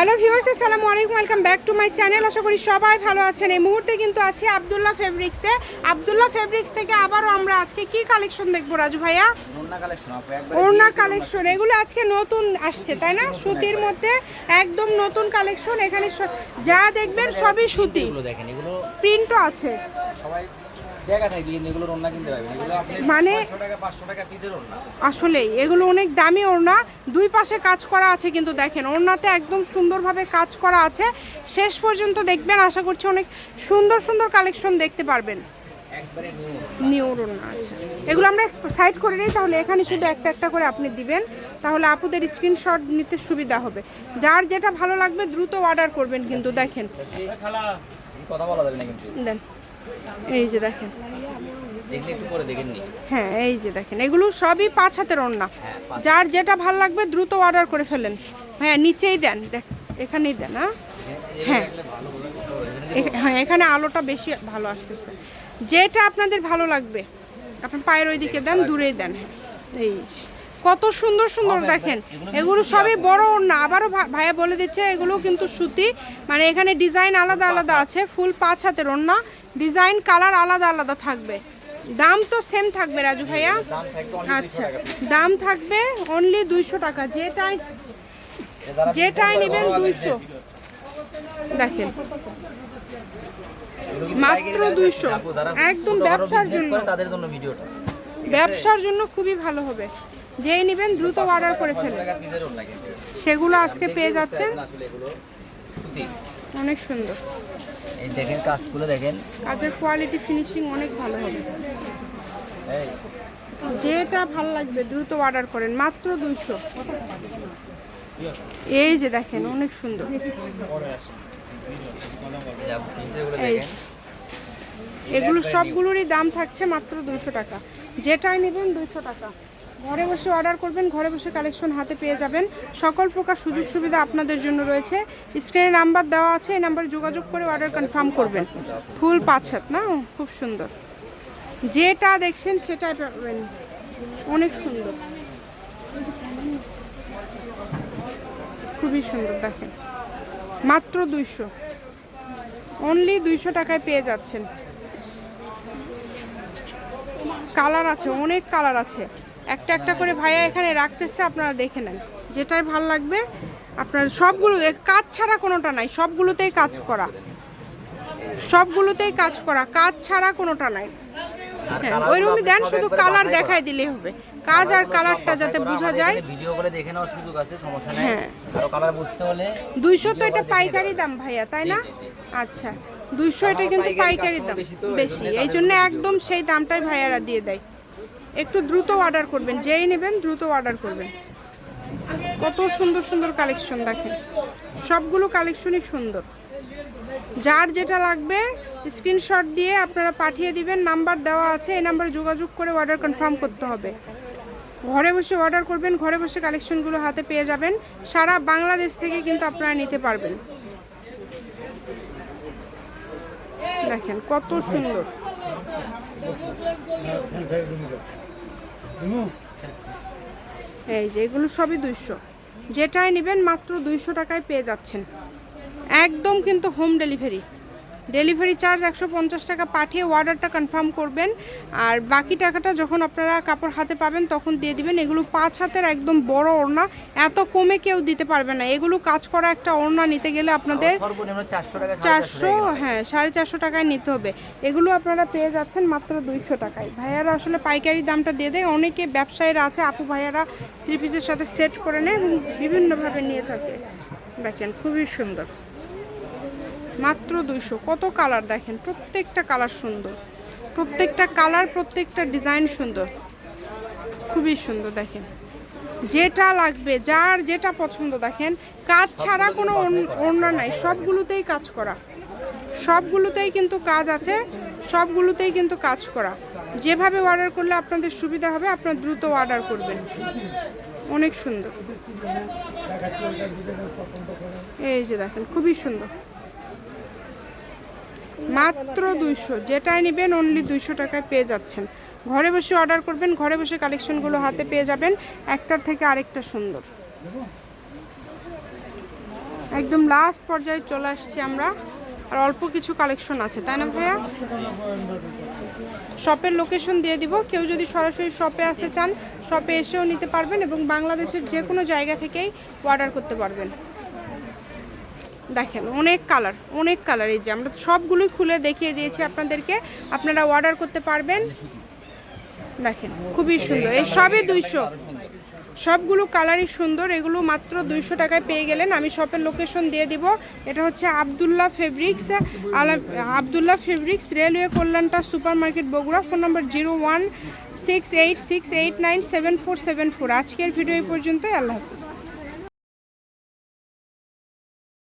Hello viewers আসসালামু আলাইকুম welcome back to my channel আশা করি সবাই ভালো আছেন। এই মুহূর্তে কিন্তু আছি আবদুল্লাহ ফেব্রিক্সে আবদুল্লাহ ফেব্রিক্স থেকে আবারও আমরা আজকে কি কালেকশন দেখব রাজু ভাইয়া? ওড়নার কালেকশন এগুলো আজকে নতুন আসছে তাই না? সুতির মধ্যে একদম নতুন কালেকশন এখানে যা দেখবেন সবই সুতি। এগুলো দেখেন এগুলো প্রিন্টও আছে। সবাই জায়গা থাকলে কিন্তু এগুলো ওড়না কিনতে পারবেন এগুলো আপনি মানে- 500 টাকা 500 টাকা পিসের ওড়না। আসলেই এগুলো অনেক দামি ওড়না। দুই পাশে কাজ করা আছে কিন্তু দেখেন ওড়নাতে একদম সুন্দরভাবে কাজ করা আছে। শেষ পর্যন্ত দেখবেন আশা করছি অনেক সুন্দর সুন্দর কালেকশন দেখতে পারবেন। একবারে নিউ নিউ ওড়না আছে এগুলো আমরা সাইড করে নিই তাহলে এখানে শুধু একটা একটা করে আপনি দিবেন। তাহলে আপুদের স্ক্রিনশট নিতে সুবিধা হবে। যার যেটা ভালো লাগবে দ্রুত অর্ডার করবেন কিন্তু দেখেন। কথা বলা যাবে না কিন্তু। দেন। এই যে দেখেন। হ্যাঁ এই যে দেখেন। এগুলো সবই পাঁচ হাতের ওড়না হ্যাঁ যার যেটা ভালো লাগবে দ্রুত অর্ডার করে ফেলেন। হ্যাঁ নিচেই দেন। দেখ এখানেই দেন হ্যাঁ? হ্যাঁ। হ্যাঁ এখানে আলোটা বেশি ভালো আসতেছে। যেটা আপনাদের ভালো লাগবে আপনার পায়ের ওই দিকে দেন দূরেই দেন। হ্যাঁ এই যে। কত সুন্দর সুন্দর দেখেন। এগুলো সবই বড় ওড়না আবারও ভাইয়া বলে দিচ্ছে এগুলো কিন্তু সুতি। মানে এখানে ডিজাইন আলাদা আলাদা আছে। ফুল পাঁচ হাতের ওড়না ডিজাইন কালার আলাদা আলাদা থাকবে। দাম তো সেম থাকবে রাজু ভাইয়া। আচ্ছা দাম থাকবে অনলি দুইশো টাকা। যেটাই যেটাই নেবেন দুইশো। দেখেন। মাত্র পাইকারি দামে 200 থাকছে আপু, যারা একদম ব্যবসার জন্য। তাদের জন্য ভিডিওটা। ব্যবসার জন্য খুবই ভালো হবে। যেই নেবেন দ্রুত অর্ডার করে 500 ফেলেন। সেগুলো আজকে পেয়ে যাচ্ছেন। অনেক সুন্দর। এই দেখেন কাজগুলো দেখেন। কাজের কোয়ালিটি ফিনিশিং অনেক ভালো হবে। যেটা ভালো লাগবে দ্রুত অর্ডার করেন মাত্র দুইশো। এই যে দেখেন অনেক সুন্দর। এই। এগুলো সবগুলোরই দাম থাকছে মাত্র দুইশো টাকা। যেটাই নেবেন দুইশো টাকা। ঘরে বসে অর্ডার করবেন, ঘরে বসে কালেকশন হাতে পেয়ে যাবেন। সকল প্রকার সুযোগ সুবিধা আপনাদের জন্য রয়েছে। স্ক্রিনে নাম্বার দেওয়া আছে, এই নাম্বারে যোগাযোগ করে অর্ডার কনফার্ম করবেন। ফুল পাঁচ হাত না? খুব সুন্দর। যেটা দেখছেন সেটাই পাবেন। অনেক সুন্দর। খুবই সুন্দর, দেখেন। মাত্র দুইশো। অনলি দুইশো টাকায় পেয়ে যাচ্ছেন। কালার আছে, অনেক কালার আছে। একটা একটা করে ভাইয়া এখানে রাখতেছে আপনারা দেখে নেন। যেটাই ভালো লাগবে আপনার সবগুলো কাজ ছাড়া কোনোটা নাই সবগুলোতেই কাজ করা। সবগুলোতেই কাজ করা কাজ ছাড়া কোনোটা নাই। হ্যাঁ ওই রুমে দেন শুধু কালার। দেখাই দিলেই হবে। কাজ আর কালারটা যাতে বোঝা যায়। ভিডিও করে দেখে নেওয়ার সুযোগ আছে সমস্যা নেই। হ্যাঁ। আরও কালার বুঝতে হলে দুইশো তো এটা পাইকারি দাম ভাইয়া তাই না? আচ্ছা দুইশো এটা কিন্তু পাইকারি দাম বেশি এই জন্য একদম সেই দামটাই ভাইয়ারা দিয়ে দেয়। একটু দ্রুত অর্ডার করবেন, যেই নেবেন দ্রুত অর্ডার করবেন। কত সুন্দর সুন্দর কালেকশন দেখেন। সবগুলো কালেকশনই সুন্দর। যার যেটা লাগবে স্ক্রিনশট দিয়ে আপনারা পাঠিয়ে দিবেন নাম্বার দেওয়া আছে, এই নাম্বারে যোগাযোগ করে অর্ডার কনফার্ম করতে হবে। ঘরে বসে অর্ডার করবেন, ঘরে বসে কালেকশনগুলো হাতে পেয়ে যাবেন, সারা বাংলাদেশ থেকে কিন্তু আপনারা নিতে পারবেন। দেখেন কত সুন্দর। এই যে, এগুলো সবই দুইশো। যেটাই নেবেন মাত্র দুইশো টাকায় পেয়ে যাচ্ছেন। একদম কিন্তু হোম ডেলিভারি ডেলিভারি চার্জ একশো পঞ্চাশ টাকা পাঠিয়ে অর্ডারটা কনফার্ম করবেন। আর বাকি টাকাটা যখন আপনারা কাপড় হাতে পাবেন তখন দিয়ে দিবেন। এগুলো পাঁচ হাতের একদম বড় ওড়না। এত কমে কেউ দিতে পারবে না। এগুলো কাজ করা একটা ওড়না নিতে গেলে আপনাদের চারশো হ্যাঁ সাড়ে চারশো টাকায় নিতে হবে। এগুলো আপনারা পেয়ে যাচ্ছেন মাত্র দুইশো টাকায়। ভাইয়ারা আসলে পাইকারি দামটা দিয়ে দেয়। অনেকে ব্যবসায়ীরা আছে আপু ভাইয়ারা থ্রি পিসের সাথে সেট করে নেয় এবং বিভিন্নভাবে নিয়ে থাকে। দেখেন খুবই সুন্দর। মাত্র দুইশো। কত কালার দেখেন? প্রত্যেকটা কালার সুন্দর। প্রত্যেকটা কালার প্রত্যেকটা ডিজাইন সুন্দর। খুবই সুন্দর দেখেন। যেটা লাগবে যার যেটা পছন্দ দেখেন কাজ ছাড়া কোনো ওড়- ওড়না নাই। সবগুলোতেই কাজ করা। সবগুলোতেই কিন্তু কাজ আছে সবগুলোতেই কিন্তু কাজ করা। যেভাবে অর্ডার করলে আপনাদের সুবিধা হবে আপনার দ্রুত অর্ডার করবেন। অনেক সুন্দর। এই যে দেখেন খুবই সুন্দর। মাত্র দুইশো। যেটাই নেবেন অনলি দুইশো টাকায় পেয়ে যাচ্ছেন। ঘরে বসে অর্ডার করবেন, ঘরে বসে কালেকশনগুলো হাতে পেয়ে যাবেন। একটার থেকে আরেকটা সুন্দর। একদম লাস্ট পর্যায়ে চলে আসছি আমরা। আর অল্প কিছু কালেকশন আছে, তাই না ভাইয়া? শপের লোকেশন দিয়ে দিব। কেউ যদি সরাসরি শপে আসতে চান শপে এসেও নিতে পারবেন এবং বাংলাদেশের যে কোনো জায়গা থেকেই অর্ডার করতে পারবেন। দেখেন, অনেক কালার অনেক কালার এই যে। আমরা সবগুলোই খুলে দেখিয়ে দিয়েছি আপনাদেরকে। আপনারা অর্ডার করতে পারবেন। দেখেন, খুবই সুন্দর। এই সবই দুইশো। সবগুলো কালারই সুন্দর। এগুলো মাত্র দুইশো টাকায় পেয়ে গেলেন। আমি শপের লোকেশন দিয়ে দিব। এটা হচ্ছে Abdullah fabrics Abdullah fabrics railway কল্যাণটা super market Bogura. Phone number zero one six eight six eight nine seven four seven four আজকের ভিডিও এই পর্যন্তই। আল্লাহ হাফিজ।